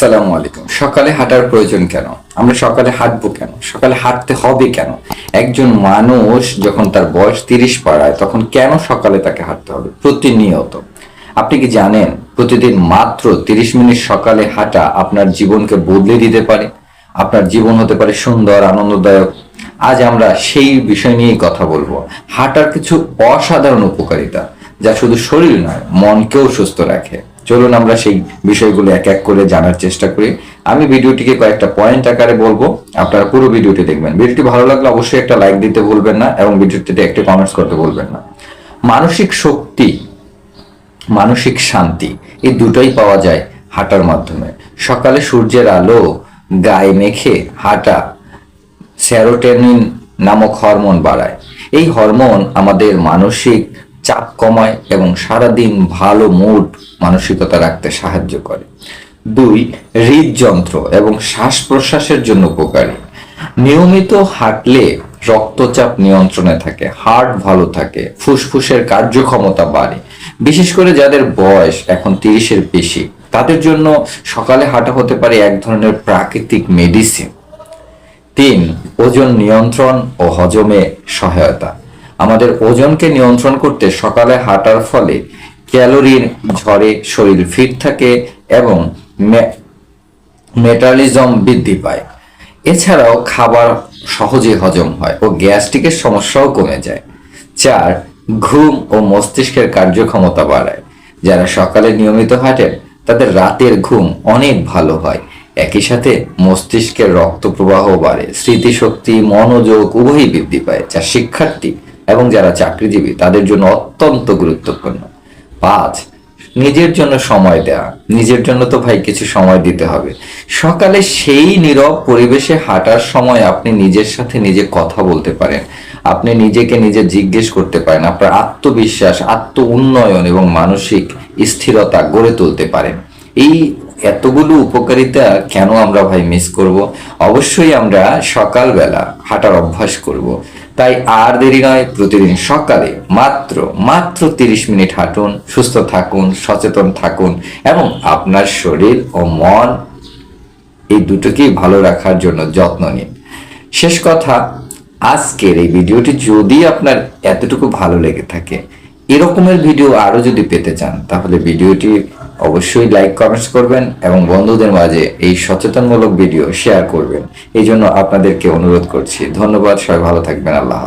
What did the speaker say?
আসসালামু আলাইকুম। সকালে হাঁটার প্রয়োজন কেন? আমরা সকালে হাঁটবো কেন? সকালে হাঁটতে হবে কেন? একজন মানুষ যখন তার বয়স তিরিশ পাড়ায় তখন কেন সকালে তাকে হাঁটতে হবে? প্রতিনিয়ত। আপনি কি জানেন, প্রতিদিন মাত্র তিরিশ মিনিট সকালে হাঁটা আপনার জীবনকে বদলে দিতে পারে? আপনার জীবন হতে পারে সুন্দর, আনন্দদায়ক। আজ আমরা সেই বিষয় নিয়েই কথা বলব। হাঁটার কিছু অসাধারণ উপকারিতা, যা শুধু শরীর নয়, মনকেও সুস্থ রাখে। চলুন আমরা সেই বিষয়গুলো এক এক করে জানার চেষ্টা করি। আমি ভিডিওটিকে কয়েকটা পয়েন্ট আকারে বলব। আপনারা পুরো ভিডিওটি দেখবেন। ভিডিওটি ভালো লাগলে অবশ্যই একটা লাইক দিতে ভুলবেন না এবং ভিডিওটিতে একটি কমেন্টস করতে ভুলবেন না। মানসিক শক্তি, মানসিক শান্তি, এই দুটোই পাওয়া যায় হাঁটার মাধ্যমে। সকালে সূর্যের আলো, গায়ে মেখে হাঁটা সেরোটেনিন নামক হরমোন বাড়ায়। এই হরমোন আমাদের মানসিক চাপ কমায় এবং সারাদিন ভালো মুড মানসিকতা রাখতে সাহায্য করে। দুই, হৃদযন্ত্র এবং শ্বাস প্রশ্বাসের জন্য উপকারী। নিয়মিত হাঁটলে রক্তচাপ নিয়ন্ত্রণে থাকে হার্ট ভালো থাকে, ফুসফুসের কার্যক্ষমতা বাড়ে। বিশেষ করে যাদের বয়স এখন তিরিশের বেশি, তাদের জন্য সকালে হাঁটা হতে পারে এক ধরনের প্রাকৃতিক মেডিসিন তিন, ওজন নিয়ন্ত্রণ ও হজমে সহায়তা। আমাদের ওজনকে নিয়ন্ত্রণ করতে সকালে হাঁটার ফলে ক্যালোরির ঝরে শরীর ফিট থাকে এবং মেটালিজম বৃদ্ধি পায়। এছাড়াও খাবার সহজে হজম হয় ও গ্যাস্ট্রিকের সমস্যাও কমে যায়। চার, ঘুম ও মস্তিষ্কের কার্যক্ষমতা বাড়ায়। যারা সকালে নিয়মিত হাঁটেন, তাদের রাতের ঘুম অনেক ভালো হয়। একই সাথে মস্তিষ্কের রক্ত প্রবাহ বাড়ে, স্মৃতিশক্তি, মনোযোগ উভয়ই বৃদ্ধি পায়, যা শিক্ষার্থী এবং যারা চাকরিজীবী, তাদের জন্য অত্যন্ত গুরুত্বপূর্ণ। পাঁচ, নিজের জন্য সময় দেওয়া নিজের জন্য তো ভাই কিছু সময় দিতে হবে। সকালে সেই নীরব পরিবেশে হাঁটার সময় আপনি নিজের সাথে নিজে কথা বলতে পারেন। আপনি নিজেকে নিজে জিজ্ঞেস করতে পারেন। আপনার আত্মবিশ্বাস, আত্ম উন্নয়ন এবং মানসিক স্থিরতা গড়ে তুলতে পারেন। এই এতগুলো উপকারিতা কেন আমরা ভাই মিস করব? অবশ্যই আমরা সকালবেলা হাঁটার অভ্যাস করব। তাই আর দেরি নয়, প্রতিদিন সকালে মাত্র মাত্র তিরিশ মিনিট হাঁটুন, সুস্থ থাকুন, সচেতন থাকুন এবং আপনার শরীর ও মন এই দুটোকেই ভালো রাখার জন্য যত্ন নিন। শেষ কথা, আজকের এই ভিডিওটি যদি আপনার এতটুকু ভালো লেগে থাকে, এরকমের ভিডিও আরও যদি পেতে চান, তাহলে ভিডিওটি অবশ্যই লাইক কমেন্টস করবেন এবং বন্ধুদের মাঝে এই সচেতনমূলক ভিডিও শেয়ার করবেন এই জন্য আপনাদেরকে অনুরোধ করছি ধন্যবাদ, সবাই ভালো থাকবেন, আল্লাহ।